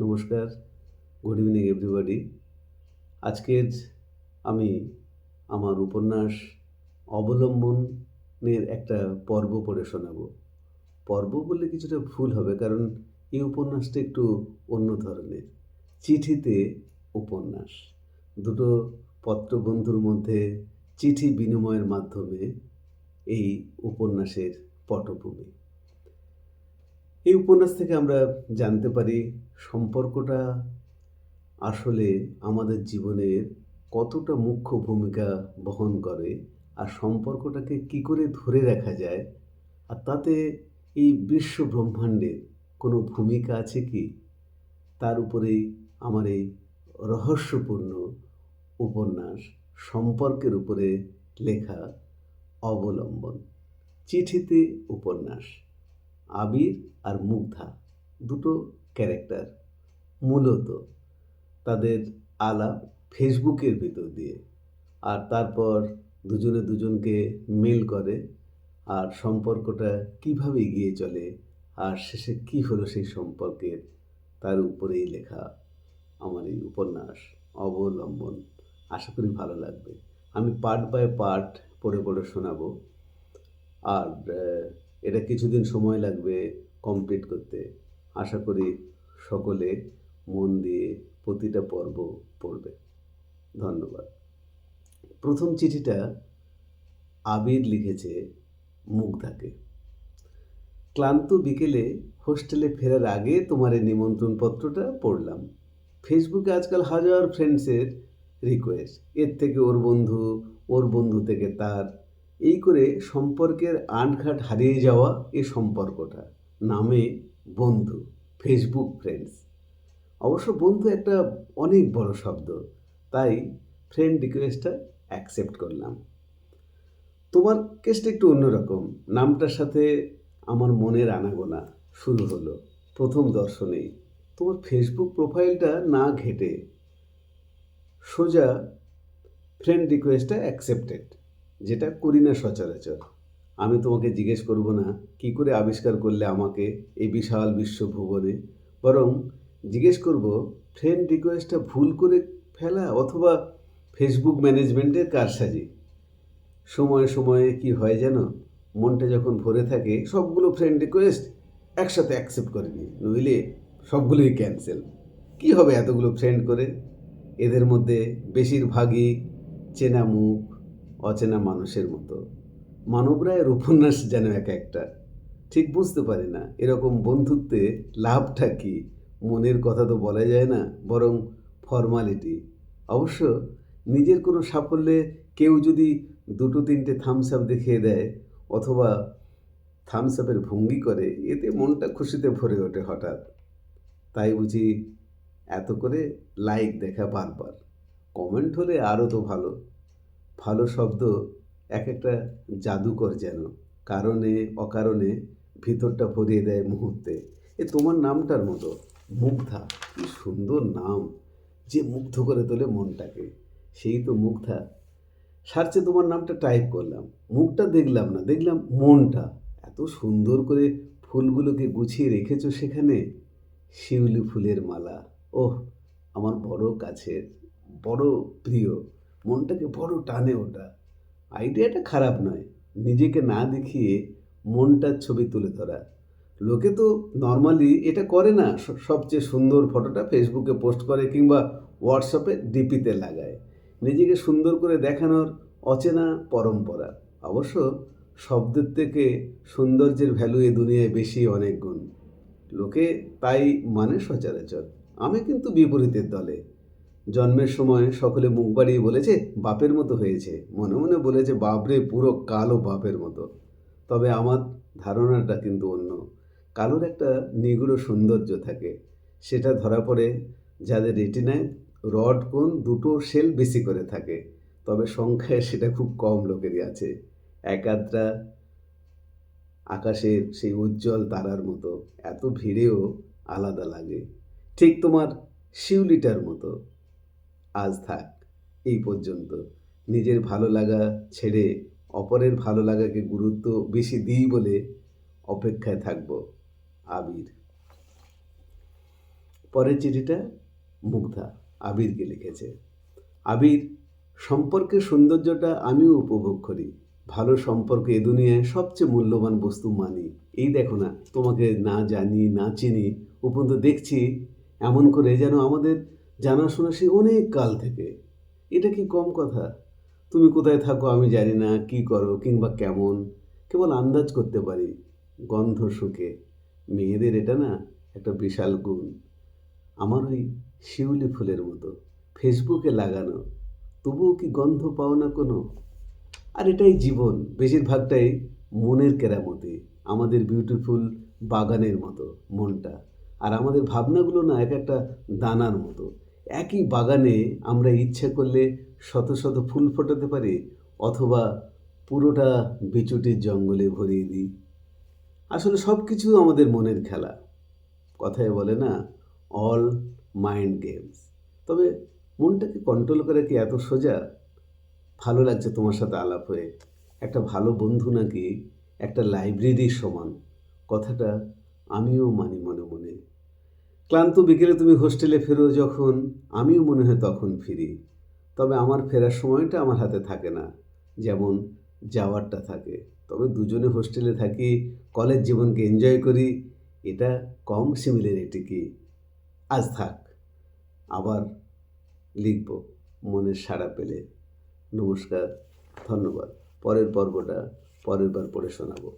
নমস্কার good evening everybody আজকের আমি আমার উপন্যাস অবলম্বনের একটা পর্ব পড়ে শোনাবো। পর্ব বললে কিছুটা ভুল হবে, কারণ এই উপন্যাসটা একটু অন্য ধরনের। চিঠিতে উপন্যাস। দুটো পত্রবন্ধুর মধ্যে চিঠি বিনিময়ের মাধ্যমে এই উপন্যাসের পটভূমি। এই উপন্যাস থেকে আমরা জানতে পারি সম্পর্কটা আসলে আমাদের জীবনের কতটা মুখ্য ভূমিকা বহন করে আর সম্পর্কটাকে কি করে ধরে রাখা যায় আর তাতে এই বিশ্ব ব্রহ্মাণ্ডের কোনো ভূমিকা আছে কি? তার উপরেই আমার এই রহস্যপূর্ণ উপন্যাস সম্পর্কের উপরে লেখা অবলম্বন। চিঠিতে উপন্যাস। আবির আর মুগ্ধা, দুটো ক্যারেক্টার। মূলত তাদের আলাপ ফেসবুকের ভিতর দিয়ে আর তারপর দুজনে দুজনকে মেল করে আর সম্পর্কটা কীভাবে এগিয়ে চলে আর শেষে কি হলো সেই সম্পর্কের তার উপরেই লেখা আমার এই উপন্যাস অবলম্বন। আশা করি ভালো লাগবে। আমি পার্ট বাই পার্ট পড়ে পড়ে শোনাবো। আর এটা কিছুদিন সময় লাগবে কমপ্লিট করতে। আশা করি সকলে মন দিয়ে প্রতিটা পর্ব পড়বে। ধন্যবাদ। প্রথম চিঠিটা আবির লিখেছে মুগ্ধাকে। ক্লান্ত বিকেলে হোস্টেলে ফেরার আগে তোমার এই নিমন্ত্রণ পত্রটা পড়লাম ফেসবুকে আজকাল হাজার ফ্রেন্ডসের রিকোয়েস্ট এর থেকে ওর বন্ধু ওর বন্ধু থেকে তার। এই করে সম্পর্কের আটঘাট হারিয়ে যাওয়া এই সম্পর্কটা, নামে বন্ধু ফেসবুক ফ্রেন্ডস অবশ্য বন্ধু একটা অনেক বড় শব্দ, তাই ফ্রেন্ড রিকোয়েস্টটা অ্যাকসেপ্ট করলাম। তোমার কেসটা একটু অন্যরকম। নামটার সাথে আমার মনের আনাগোনা শুরু হলো, প্রথম দর্শনেই। তোমার ফেসবুক প্রোফাইলটা না ঘেটে সোজা ফ্রেন্ড রিকোয়েস্টটা অ্যাকসেপ্টেড যেটা করি না সচরাচর। আমি তোমাকে জিজ্ঞেস করব না, কি করে আবিষ্কার করলে আমাকে এই বিশাল বিশ্ব বিশ্বভুবনে? বরং জিজ্ঞেস করব ফ্রেন্ড রিকোয়েস্টটা ভুল করে ফেলা অথবা ফেসবুক ম্যানেজমেন্টের কারসাজি? সময়ে সময়ে কি হয় যেন মনটা যখন ভরে থাকে, সবগুলো ফ্রেন্ড রিকোয়েস্ট একসাথে অ্যাকসেপ্ট করে নিই, নইলে সবগুলোই ক্যান্সেল কি হবে এতগুলো ফ্রেন্ড করে? এদের মধ্যে বেশিরভাগই চেনা মুখ অচেনা মানুষের মতো। মানবরায়ের উপন্যাস যেন এক একটা। ঠিক বুঝতে পারি না, এরকম বন্ধুত্বে লাভটা কি? মনের কথা তো বলা যায় না, বরং ফর্মালিটি। অবশ্য নিজের কোনো সাফল্যে কেউ যদি দুটো তিনটে থামস আপ দেখিয়ে দেয়, অথবা থামস আপের ভঙ্গি করে, এতে মনটা খুশিতে ভরে ওঠে হঠাৎ। তাই বুঝি এত করে লাইক দেখা বারবার। কমেন্ট হলে আরও তো ভালো। ভালো শব্দ এক একটা জাদুকর যেন, কারণে, অকারণে ভিতরটা ভরিয়ে দেয় মুহূর্তে। এ তোমার নামটার মতো, মুগ্ধা। কি সুন্দর নাম, যে মুগ্ধ করে তোলে মনটাকে। সেই তো মুগ্ধা। সার্চে তোমার নামটা টাইপ করলাম। মুখটা দেখলাম না, দেখলাম মনটা। এত সুন্দর করে ফুলগুলোকে গুছিয়ে রেখেছো সেখানে? শিউলি ফুলের মালা। ওহ, আমার বড় কাছের, বড় প্রিয়। মনটাকে বড় টানে ওটা। আইডিয়াটা খারাপ নয়। নিজেকে না দেখিয়ে মনটার ছবি তুলে ধরা। লোকে তো নর্মালি এটা করে না সবচেয়ে সুন্দর ফটোটা ফেসবুকে পোস্ট করে কিংবা হোয়াটসঅ্যাপে ডিপিতে লাগায়। নিজেকে সুন্দর করে দেখানোর অচেনা পরম্পরা। অবশ্য শব্দের থেকে সৌন্দর্যের ভ্যালু এ দুনিয়ায় বেশি অনেক গুণ। লোকে তাই মানে সচরাচর। আমি কিন্তু বিপরীতের দলে। জন্মের সময় সকলে মুখ বাড়িয়ে বলেছে, বাপের মতো হয়েছে। মনে মনে বলেছে, বাপরে, পুরো কালো বাপের মতো। তবে আমার ধারণাটা কিন্তু অন্য। কালোর একটা নিগুড় সৌন্দর্য থাকে। সেটা ধরা পড়ে যাদের রেটিনায় রড, কোন দুটো সেল বেশি করে থাকে। তবে সংখ্যায় সেটা খুব কম লোকেরই আছে। একাধরা আকাশের সেই উজ্জ্বল তারার মতো। এত ভিড়েও আলাদা লাগে। ঠিক তোমার শিউলিটার মতো। আজ থাক, এই পর্যন্ত। নিজের ভালো লাগা ছেড়ে অপরের ভালো লাগাকে গুরুত্ব বেশি দিই বলে অপেক্ষায় থাকব, আবির। পরের চিঠিটা মুগ্ধা, আবিরকে লিখেছে। আবির, সম্পর্কের সৌন্দর্যটা আমিও উপভোগ করি। ভালো সম্পর্ক এ দুনিয়ায় সবচেয়ে মূল্যবান বস্তু মানি। এই দেখো না, তোমাকে না জানি, না চিনি উপন্ত দেখছি এমন করে যেন আমাদের জানাশোনা সে অনেক কাল থেকে। এটা কি কম কথা? তুমি কোথায় থাকো আমি জানি না, কি করো কিংবা কেমন? কেবল আন্দাজ করতে পারি, গন্ধ শুকে। মেয়েদের এটা না একটা বিশাল গুণ। আমার ওই শিউলি ফুলের মতো, ফেসবুকে লাগানো। তবুও কি গন্ধ পাও না কোনো? আর এটাই জীবন, বেশিরভাগটাই মনের কেরামতি, আমাদের বিউটিফুল বাগানের মতো মনটা। আর আমাদের ভাবনাগুলো না এক একটা দানার মতো। একই বাগানে আমরা ইচ্ছে করলে শত শত ফুল ফোটাতে পারি অথবা পুরোটা বিচুটির জঙ্গলে ভরিয়ে দিই। আসলে সব কিছু আমাদের মনের খেলা। কথায় বলে না অল মাইন্ড গেমস তবে মনটাকে কন্ট্রোল করা কি এত সোজা? ভালো লাগছে তোমার সাথে আলাপ হয়ে। একটা ভালো বন্ধু নাকি একটা লাইব্রেরির সমান। কথাটা আমিও মানি মনে মনে। ক্লান্ত বিকেলে তুমি হোস্টেলে ফেরো যখন, আমিও মনে হয় তখন ফিরি। তবে আমার ফেরার সময়টা আমার হাতে থাকে না, যেমন যাওয়ারটা থাকে। তবে দুজনে হোস্টেলে থাকি, কলেজ জীবনকে এনজয় করি, এটা কম সিমিলারিটি কি? আজ থাক, আবার লিখব মনের সাড়া পেলে। নমস্কার, ধন্যবাদ। পরের পর্বটা পরের বার পড়ে শোনাবো।